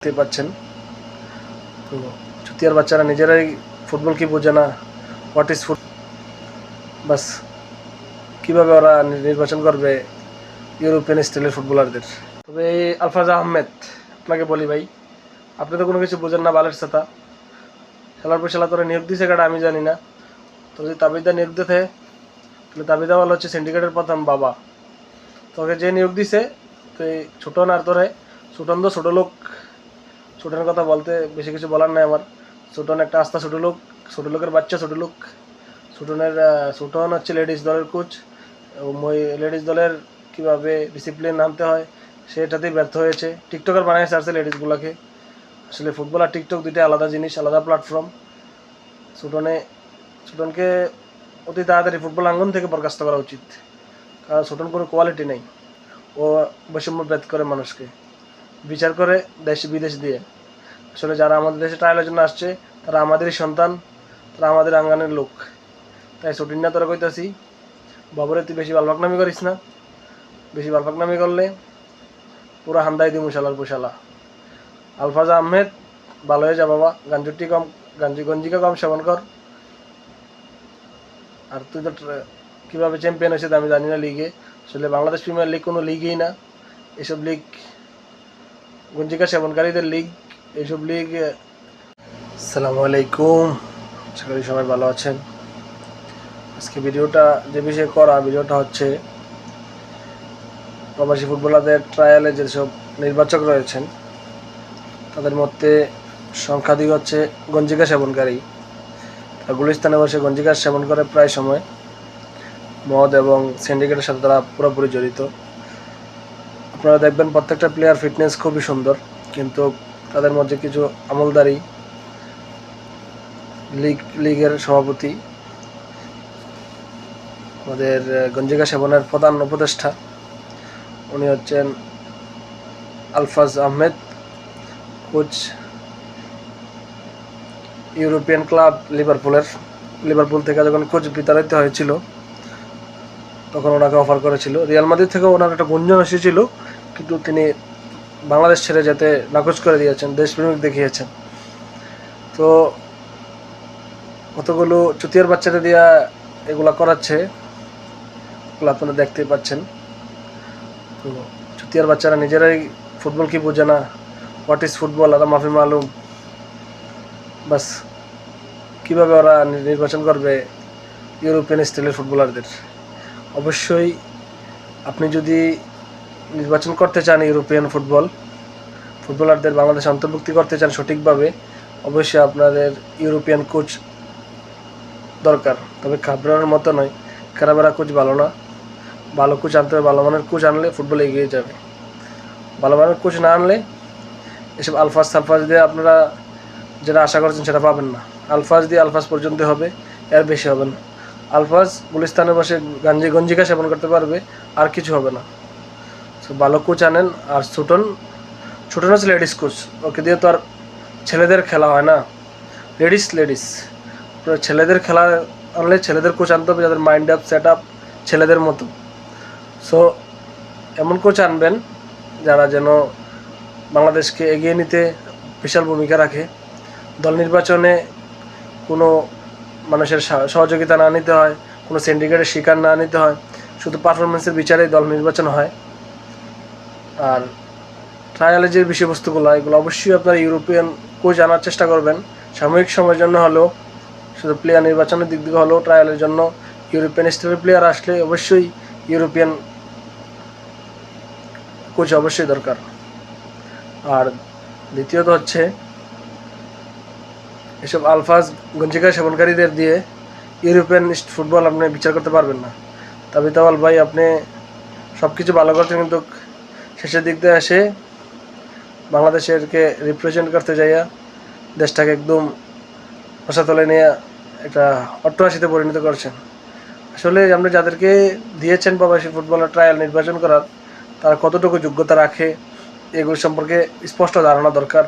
দেখতে পাচ্ছেন। তো চুতিয়ার বাচ্চারা নিজেরাই ফুটবল কি বোঝে না হোয়াট ইজ ফুট বাস, কীভাবে ওরা নির্বাচন করবে ইউরোপিয়ান স্টাইলের ফুটবলারদের তবে আলফাজ আহমেদ, আপনাকে বলি ভাই, আপনি তো কোনো কিছু বোঝেন না বালের সাথা। খেলার পর খেলা তোরা নিয়োগ দিছে কাটা আমি জানি না। তো যদি তাবিদা নিয়োগ দিতে তাহলে তাবিদা বলা হচ্ছে সিন্ডিকেটের প্রথম বাবা। তোকে যে নিয়োগ দিছে, তো ছোটন আর তোরে ছোটন তো ছোটো লোক ছোটনের কথা বলতে বেশি কিছু বলার নাই আমার। ছোটন একটা আস্থা ছোটো লোক ছোটো লোকের বাচ্চা ছোটো লোক। ছোটনের আহ, ছোটন হচ্ছে লেডিস দলের কোচ লেডিস দলের কীভাবে ডিসিপ্লিন আনতে হয় সেটাতেই ব্যর্থ হয়েছে। টিকটকার বানিয়ে আসছে লেডিসগুলোকে আসলে ফুটবল আর টিকটক দুইটা আলাদা জিনিস আলাদা প্ল্যাটফর্ম ছোটনে ছোটনকে অতি তাড়াতাড়ি ফুটবল আঙ্গন থেকে বরখাস্ত করা উচিত। কারণ ছোটন কোনো কোয়ালিটি নেই। ও বৈষম্য ভেদ করে মানুষকে। বিচার করে দেশ, বিদেশ দিয়ে। আসলে যারা আমাদের দেশে ট্রায়ালের জন্য আসছে, তারা আমাদেরই সন্তান, তারা আমাদের আঙ্গানের লোক। তাই ছুটির না তোরা কইতাছি, বাবরে তুই বেশি বালপাকনামি করিস না। বেশি বালপাকনামি করলে পুরো হান্দাই দিমু মুশালার পোশালা আলফাজা আহমেদ, ভালো হয়ে যা বাবা, গাঞ্জুটি কম, গাঞ্জি গঞ্জিকা কম সেবন কর। আর তুই তো কীভাবে চ্যাম্পিয়ন হয়েছে আমি জানি না লিগে আসলে বাংলাদেশ প্রিমিয়ার লিগ কোনো লিগই না। এসব লিগ গঞ্জিকা সেবনকারীদের লিগ এইসব লিগ আসসালামু আলাইকুম। করি সবাই ভালো আছেন। আজকে ভিডিওটা যে বিষয়ে করা, ভিডিওটা হচ্ছে প্রবাসী ফুটবলারদের ট্রায়ালে যেসব নির্বাচক রয়েছেন, তাদের মধ্যে সংখ্যাধিক হচ্ছে গঞ্জিকা সেবনকারী। আর গুলিস্তানে বসে গঞ্জিকা সেবন করে প্রায় সময়। মদ এবং সিন্ডিকেটের সাথে তারা পুরোপুরি জড়িত। আপনারা দেখবেন প্রত্যেকটা প্লেয়ার ফিটনেস খুবই সুন্দর, কিন্তু তাদের মধ্যে কিছু আমলদারি লিগ, লিগের সভাপতি, আমাদের গঞ্জিকা সেবনের প্রধান উপদেষ্টা, উনি হচ্ছেন Alfaz Ahmed, coach European club লিভারপুলের। লিভারপুল থেকে যখন কোচ বিতাড়িত হয়েছিল, তখন ওনাকে অফার করেছিল। রিয়াল মাদ্রিদ থেকে ওনার একটা গুঞ্জন এসেছিল কিন্তু তিনি বাংলাদেশ ছেড়ে যেতে নাকচ করে দিয়েছেন, দেশপ্রেমিক দেখিয়েছেন। তো কতগুলো চুতিয়ার বাচ্চাটা দিয়া এগুলা করাচ্ছে, এগুলো আপনারা দেখতে পাচ্ছেন। তো চুতিয়ার বাচ্চারা নিজেরাই ফুটবল কি বোঝে না হোয়াট ইজ ফুটবল আদা মাফি মালুম। বাস, কীভাবে ওরা নির্বাচন করবে ইউরোপিয়ান স্টাইলের ফুটবলারদের? অবশ্যই আপনি যদি নির্বাচন করতে চান ইউরোপিয়ান ফুটবল, ফুটবলারদের বাংলাদেশে অন্তর্ভুক্তি করতে চান সঠিকভাবে, অবশ্যই আপনাদের ইউরোপিয়ান কোচ দরকার। তবে খাবরার মতো নয় খারাপেরা কোচ ভালো না। ভালো কোচ আনতে হবে, ভালো মানের কোচ আনলে ফুটবল এগিয়ে যাবে। ভালো মানের কোচ না আনলে এসব আলফাজ সালফাজ দিয়ে আপনারা যেটা আশা করছেন সেটা পাবেন না। আলফাজ দিয়ে আলফাজ পর্যন্ত হবে, এর বেশি হবে না। আলফাজ গুলিস্তানে বসে গাঞ্জি গঞ্জিকা সেবন করতে পারবে, আর কিছু হবে না। তো ভালো কোচ আনেন আর ছোটন ছোটন হচ্ছে লেডিস কোচ ওকে দিয়ে তো আর ছেলেদের খেলা হয় না। লেডিস লেডিস ছেলেদের খেলা আনলে ছেলেদের কোচ আনতে হবে, যাদের মাইন্ড আপ সেট আপ ছেলেদের মতো। সো এমন কোচ আনবেন যারা যেন বাংলাদেশকে এগিয়ে নিতে বিশাল ভূমিকা রাখে। দল নির্বাচনে কোনো মানুষের সহ- সহযোগিতা না নিতে হয়, কোনো সিন্ডিকেটের শিকার না নিতে হয়। শুধু পারফরমেন্সের বিচারেই দল নির্বাচন হয়। আর ট্রায়ালের যে বিষয়বস্তুগুলো, এগুলো অবশ্যই আপনারা ইউরোপিয়ান কোচ আনার চেষ্টা করবেন। সাময়িক সময়ের জন্য হলেও, শুধু প্লেয়ার নির্বাচনের দিক থেকে হলেও ট্রায়ালের জন্য ইউরোপিয়ান স্টাইলের প্লেয়ার আসলে অবশ্যই ইউরোপিয়ান কোচ অবশ্যই দরকার। আর দ্বিতীয়ত হচ্ছে, এসব আলফাজ গঞ্জিকা সেবনকারীদের দিয়ে ইউরোপিয়ান ফুটবল আপনি বিচার করতে পারবেন না। তবে তাওয়াল ভাই, আপনি সব কিছু ভালো করছেন কিন্তু শেষের দিক দিয়ে এসে বাংলাদেশেরকে রিপ্রেজেন্ট করতে যাইয়া দেশটাকে একদম তলে নিয়ে একটা অট্টহাসিতে পরিণত করছেন। আসলে আপনি যাদেরকে দিয়েছেন প্রবাসী ফুটবলের ট্রায়াল নির্বাচন করার, তারা কতটুকু যোগ্যতা রাখে, এগুলো সম্পর্কে স্পষ্ট ধারণা দরকার।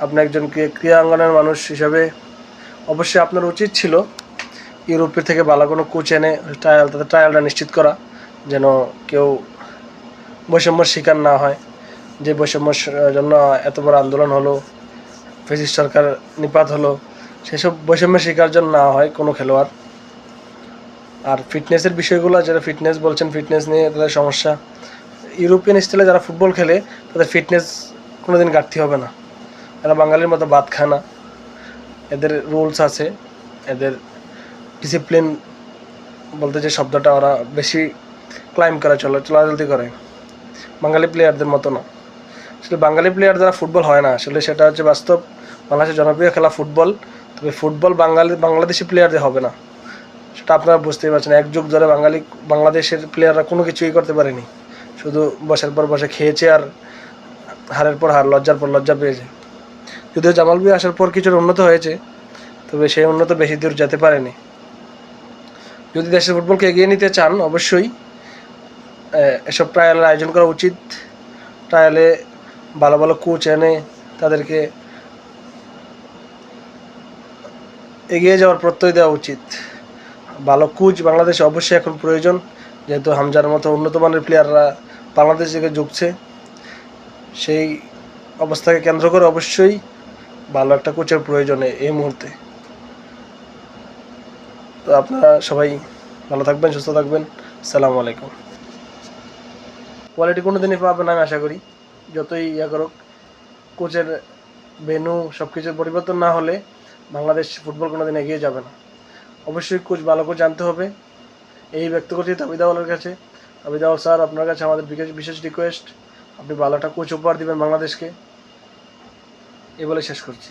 আপনি একজন ক্রী- ক্রীড়াঙ্গনের মানুষ হিসাবে অবশ্যই আপনার উচিত ছিল ইউরোপের থেকে ভালো কোনো কোচ এনে ট্রায়াল তাদের ট্রায়ালটা নিশ্চিত করা, যেন কেউ বৈষম্যের শিকার না হয়। যে বৈষম্যর জন্য এত বড় আন্দোলন হলো, ফেসিস সরকার নিপাত হলো, সেসব বৈষম্যের শিকার জন্য না হয় কোনো খেলোয়াড়। আর ফিটনেসের বিষয়গুলো, যারা ফিটনেস বলছেন, ফিটনেস নিয়ে তাদের সমস্যা। ইউরোপিয়ান স্টাইলে যারা ফুটবল খেলে, তাদের ফিটনেস কোনোদিন ঘাটতি হবে না। এরা বাঙালির মতো বাদ খায় না। এদের রুলস আছে, এদের ডিসিপ্লিন বলতে যে শব্দটা ওরা বেশি ক্লাইম করে, চলে চলাচলতি করে। বাঙালি প্লেয়ারদের মতো না। আসলে বাঙালি প্লেয়ার দ্বারা ফুটবল হয় না। আসলে সেটা হচ্ছে বাস্তব বাংলাদেশের জনপ্রিয় খেলা ফুটবল তবে ফুটবল বাঙালি, বাংলাদেশি প্লেয়ারদের হবে না। সেটা আপনারা বুঝতেই পারছেন। এক যুগ ধরে বাঙালি, বাংলাদেশের প্লেয়াররা কোনো কিছুই করতে পারেনি। শুধু বসার পর বসে খেয়েছে আর হারের পর হার, লজ্জার পর লজ্জা পেয়েছে। যদিও জামাল বি আসার পর কিছুটা উন্নত হয়েছে, তবে সেই উন্নত বেশি দূর যেতে পারেনি। যদি দেশের ফুটবলকে এগিয়ে নিতে চান, অবশ্যই এসব ট্রায়ালের আয়োজন করা উচিত। ট্রায়ালে ভালো ভালো কোচ এনে তাদেরকে এগিয়ে যাওয়ার প্রত্যয় দেওয়া উচিত। ভালো কোচ বাংলাদেশে অবশ্যই এখন প্রয়োজন, যেহেতু হামজার মতো উন্নত মানের প্লেয়াররা বাংলাদেশ থেকে ঢুকছে। সেই অবস্থাকে কেন্দ্র করে অবশ্যই ভালো একটা কোচের প্রয়োজনে এই মুহূর্তে। তো আপনারা সবাই ভালো থাকবেন, সুস্থ থাকবেন। সালামু আলাইকুম। কোয়ালিটি কোনো দিনই পাবেন আমি আশা করি। যতই ইয়া করুক কোচের ভেনু সব কিছুর পরিবর্তন না হলে বাংলাদেশ ফুটবল কোনো দিন এগিয়ে যাবে না। অবশ্যই কোচ ভালো করে জানতে হবে। এই ব্যক্ত করছি তাবিদাওয়ালের কাছে। তাবিদাওয়াল স্যার, আপনার কাছে আমাদের বিশেষ বিশেষ রিকোয়েস্ট আপনি ভালো একটা কোচ উপহার দিবেন বাংলাদেশকে। এ বলে শেষ করছি।